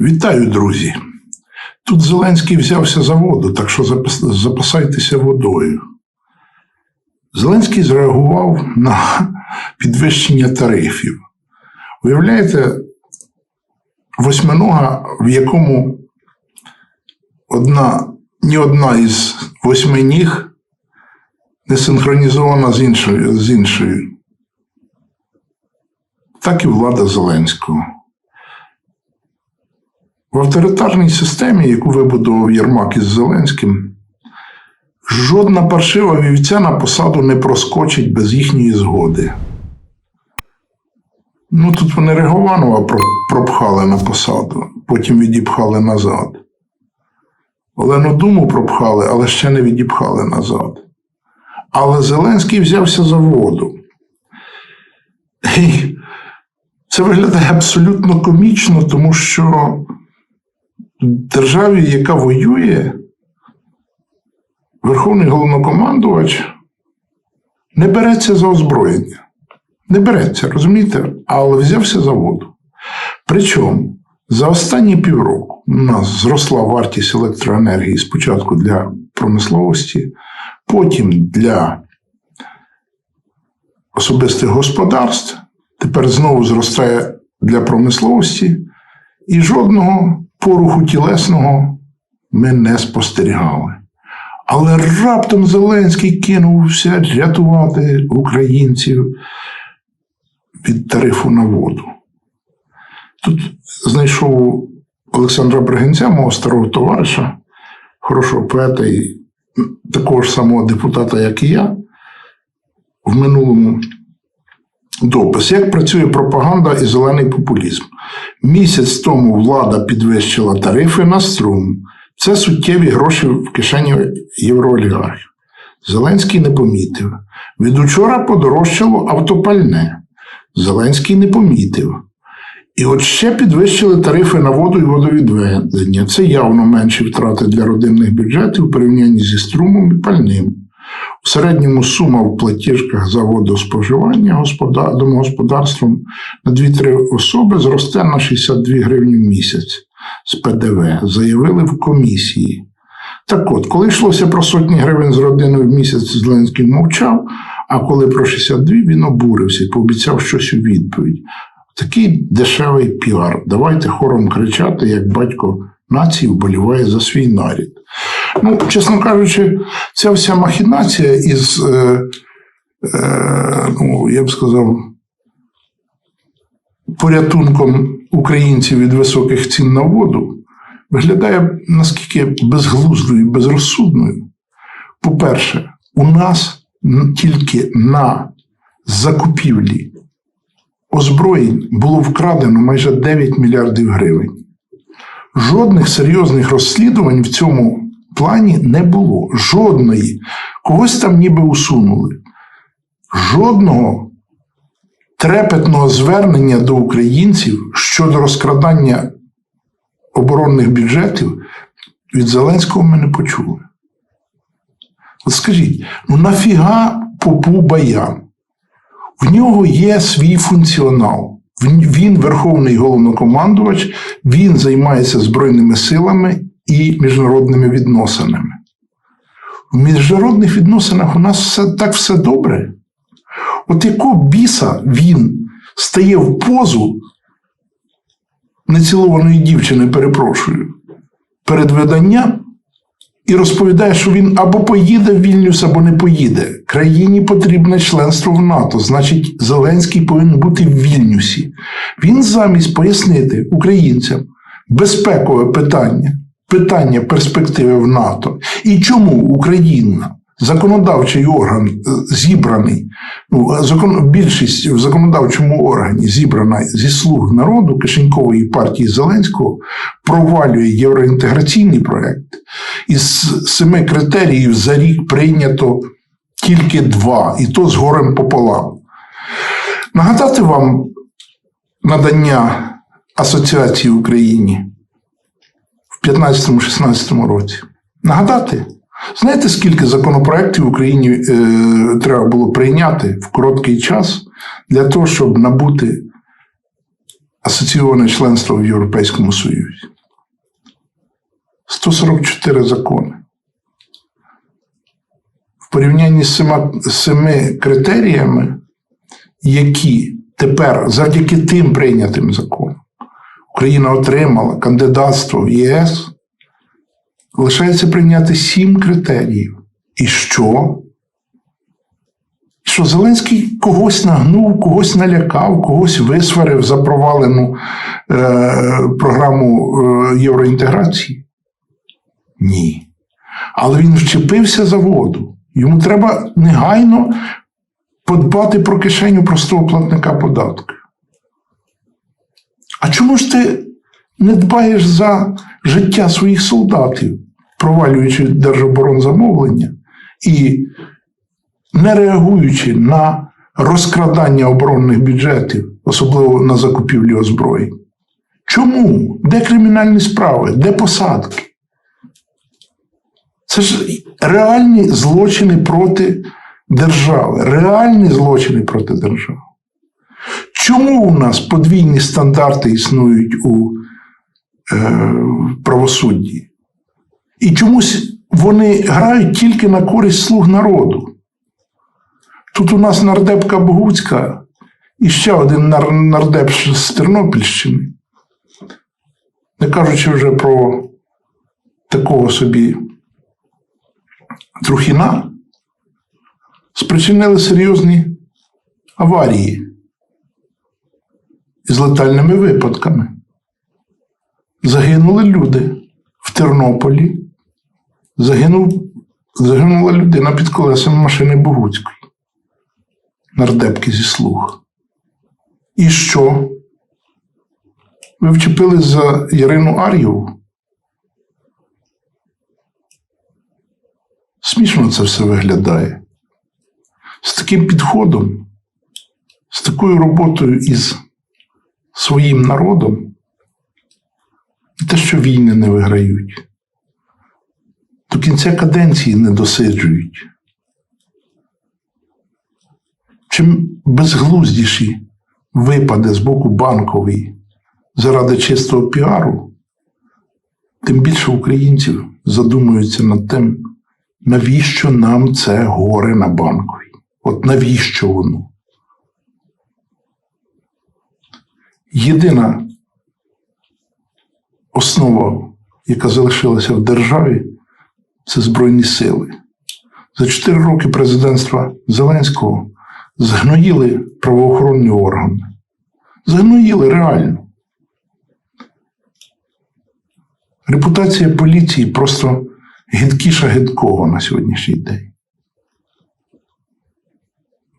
Вітаю, друзі! Тут Зеленський взявся за воду, так що запас- запасайтеся водою. Зеленський зреагував на підвищення тарифів. Уявляєте, восьминога, в якому одна, ні одна із восьми ніг не синхронізована з іншою, з іншою. Так і влада Зеленського. В авторитарній системі, яку вибудував Єрмак із Зеленським, жодна паршива вівця на посаду не проскочить без їхньої згоди. Ну, тут вони Регованова пропхали на посаду, потім відіпхали назад. Олену Думу пропхали, але ще не відіпхали назад. Але Зеленський взявся за воду. Це виглядає абсолютно комічно, тому що державі, яка воює, Верховний головнокомандувач не береться за озброєння. Не береться, розумієте? Але взявся за воду. Причому за останні півроку у нас зросла вартість електроенергії спочатку для промисловості, потім для особистих господарств, тепер знову зростає для промисловості, і жодного поруху тілесного ми не спостерігали. Але раптом Зеленський кинувся рятувати українців від тарифу на воду. Тут знайшов Олександра Бригинця, мого старого товариша, хорошого поета і такого ж самого депутата, як і я, в минулому допис. Як працює пропаганда і зелений популізм? Місяць тому влада підвищила тарифи на струм. Це суттєві гроші в кишені євроолігархів. Зеленський не помітив. Від учора подорожчало автопальне. Зеленський не помітив. І от ще підвищили тарифи на воду і водовідведення. Це явно менші втрати для родинних бюджетів у порівнянні зі струмом і пальним. У середньому сума в платіжках за водоспоживання домогосподарством на 2-3 особи зросте на 62 гривні в місяць з ПДВ, заявили в комісії. Так от, коли йшлося про сотні гривень з родиною в місяць, Зеленський мовчав, а коли про 62 він обурився і пообіцяв щось у відповідь. Такий дешевий піар. Давайте хором кричати, як батько нації вболіває за свій нарід. Ну, чесно кажучи, ця вся махінація із, е, е, ну, я б сказав, порятунком українців від високих цін на воду виглядає наскільки безглуздою і безрозсудною. По-перше, у нас тільки на закупівлі озброєнь було вкрадено майже 9 мільярдів гривень. Жодних серйозних розслідувань в цьому плані не було. Жодної. Когось там ніби усунули. Жодного трепетного звернення до українців щодо розкрадання оборонних бюджетів від Зеленського ми не почули. От скажіть, ну нафіга попу баян? В нього є свій функціонал. Він- верховний головнокомандувач, він займається збройними силами і міжнародними відносинами. В міжнародних відносинах у нас все, так все добре. От якого біса він стає в позу нецілованої дівчини, перепрошую, перед виданням і розповідає, що він або поїде в Вільнюс, або не поїде. Країні потрібне членство в НАТО. Значить, Зеленський повинен бути в Вільнюсі. Він замість пояснити українцям безпекове питання, питання перспективи в НАТО і чому Україна. Законодавчий орган е, зібраний, ну, закон, більшість в законодавчому органі зібрана зі слуг народу Кишенькової партії Зеленського провалює євроінтеграційний проект. Із семи критеріїв за рік прийнято тільки два, і то з горем пополам. Нагадати вам надання асоціації Україні в 15-16 році. Нагадати? Знаєте, скільки законопроєктів в Україні е, треба було прийняти в короткий час для того, щоб набути асоційоване членство в Європейському Союзі? 144 закони. В порівнянні з семи критеріями, які тепер завдяки тим прийнятим законам Україна отримала кандидатство в ЄС, лишається прийняти сім критеріїв. І що? Що Зеленський когось нагнув, когось налякав, когось висварив за провалену е, програму е, євроінтеграції? Ні. Але він вчепився за воду. Йому треба негайно подбати про кишеню простого платника податків. А чому ж ти не дбаєш за життя своїх солдатів, провалюючи держоборонзамовлення і не реагуючи на розкрадання оборонних бюджетів, особливо на закупівлі озброєнь? Чому? Де кримінальні справи? Де посадки? Це ж реальні злочини проти держави, реальні злочини проти держави. Чому у нас подвійні стандарти існують у е, правосудді? І чомусь вони грають тільки на користь слуг народу. Тут у нас нардепка Богуцька і ще один нардеп з Тернопільщини. Не кажучи вже про такого собі Трухіна, спричинили серйозні аварії із летальними випадками. Загинули люди в Тернополі. Загинув, загинула людина під колесами машини Богуцької. Нардепки зі слуг. І що? Ви вчепились за Ярину Ар'єву? Смішно це все виглядає. З таким підходом, з такою роботою із своїм народом, те, що війни не виграють, до кінця каденції не досиджують. Чим безглуздіші випади з боку банкової заради чистого піару, тим більше українців задумуються над тим, навіщо нам це горе на банковій? От навіщо воно? Єдина основа, яка залишилася в державі, це Збройні сили. За 4 роки президентства Зеленського згноїли правоохоронні органи. Згноїли реально. Репутація поліції просто гидкіша гидкого на сьогоднішній день.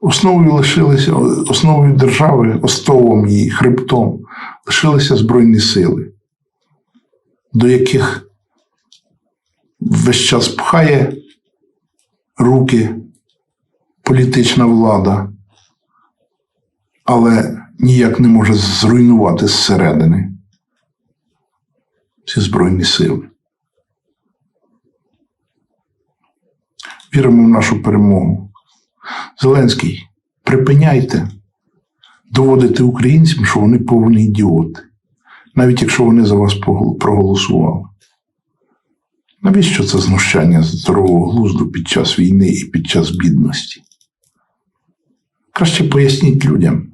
Основою лишилися основою держави, остовом її, хребтом лишилися Збройні сили, до яких весь час пхає руки політична влада, але ніяк не може зруйнувати зсередини ці Збройні сили. Віримо в нашу перемогу. Зеленський, припиняйте доводити українцям, що вони повні ідіоти, навіть якщо вони за вас проголосували. Навіщо це знущання здорового глузду під час війни і під час бідності? Краще поясніть людям,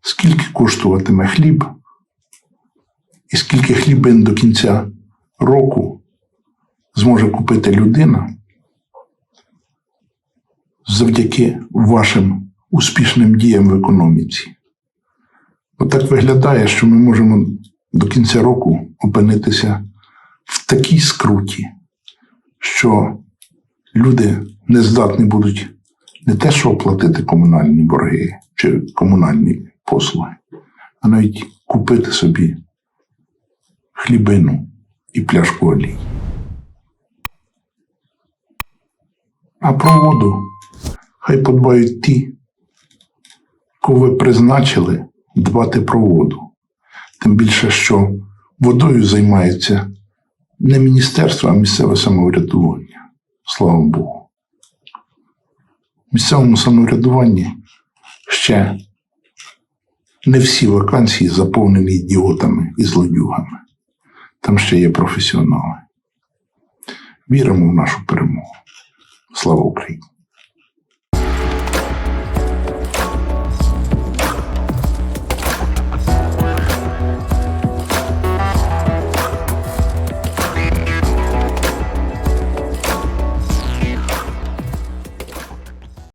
скільки коштуватиме хліб, і скільки хлібин до кінця року зможе купити людина завдяки вашим успішним діям в економіці. Отак виглядає, що ми можемо до кінця року опинитися в такій скруті, що люди не здатні будуть не те, що оплатити комунальні борги чи комунальні послуги, а навіть купити собі хлібину і пляшку олії. А про воду хай подбають ті, кого ви призначили дбати про воду. Тим більше, що водою займається не міністерство, а місцеве самоврядування. Слава Богу. В місцевому самоврядуванні ще не всі вакансії заповнені ідіотами і злодюгами. там ще є професіонали. Віримо в нашу перемогу. Слава Україні!